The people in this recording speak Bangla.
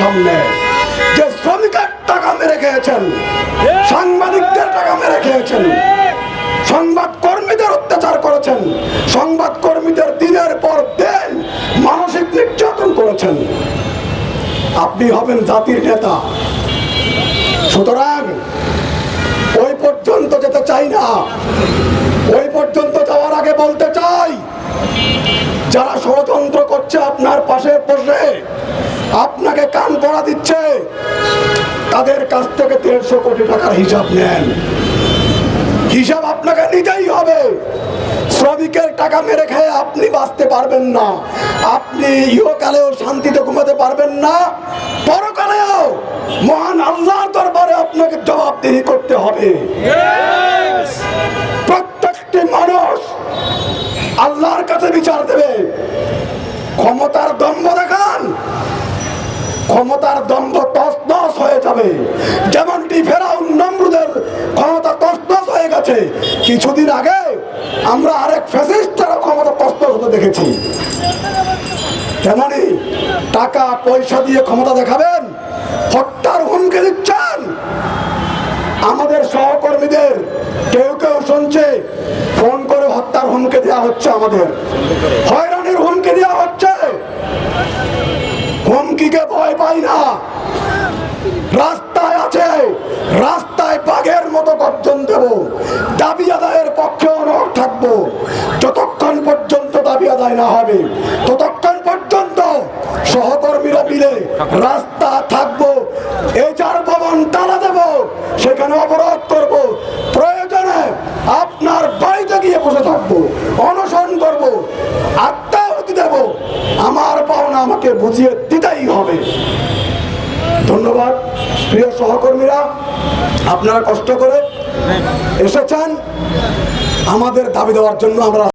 সামনে যে শ্রমিকের টাকা মেরে খেয়েছেন সাংবাদিকদের টাকা মেরে খেয়েছেন সংবাদ কর্মীদের অত্যাচার করেছেন সংবাদ কর্মীদের দিনের পর দিন মানসিক নির্যাতন করেছেন। আপনি হবেন জাতির নেতা। সুতরাং ওই পর্যন্ত যেতে চাই না। ওই পর্যন্ত যাওয়ার আগে বলতে চাই যারা ষড়যন্ত্র করছে আপনার পাশে বসে আপনাকে পড়া দিচ্ছে, তাদের কাছ থেকে দেড়শো কোটি টাকার হিসাব নেন। হিসাব আপনাকে নিতেই হবে। শ্রমিকের টাকা মেরে খেয়ে আপনি বাঁচতে পারবেন না। আপনি ইহকালেও শান্তিতে ঘুমাতে পারবেন না। পরকালেও মহান আল্লাহর দরবারে আপনাকে জবাবদিহি করতে হবে প্রত্যেকটি মানুষ আল্লাহর কাছে বিচার দেবে ক্ষমতার দম্ভ দেখান ক্ষমতার দম্ভ তসনস হয়ে যাবে। যেমনটি ফেরাউন নমরুদের ক্ষমতা তসনস হয়ে গেছে, কিছুদিন আগে আমরা আরেক ফ্যাসিস্টের ক্ষমতা তসনস হতে দেখেছি। তেমনি টাকা, পয়সা দিয়ে ক্ষমতা দেখাবেন, হত্যার হুমকি দিচ্ছেন। আমাদের সহকর্মীদের কেউ কেউ শুনছে, ফোন করে হত্যার হুমকি দেওয়া হচ্ছে আমাদের। হয়রানির হুমকি দেওয়া হচ্ছে। হুমকিকে পাই না রাস্তায় আছে, রাস্তায় বাঘের মতো গর্জন দেব। দাবি আদায়ের পক্ষে অনড় থাকব। যতক্ষণ পর্যন্ত দাবি আদায় না হবে, ততক্ষণ পর্যন্ত সহকর্মীরা মিলে রাস্তা থাকব এই চার ভবন টানা দেব, সেখানে অবরোধ করব। প্রয়োজনে আপনার বাড়িতে গিয়ে বসে থাকব, অনশন করব, আত্মাহুতি দেব। আমার পাওনা আমাকে বুঝিয়ে দিতেই হবে। ধন্যবাদ প্রিয় সহকর্মীরা আপনারা কষ্ট করে এসেছেন। আমাদের দাবি দেওয়ার জন্য আমরা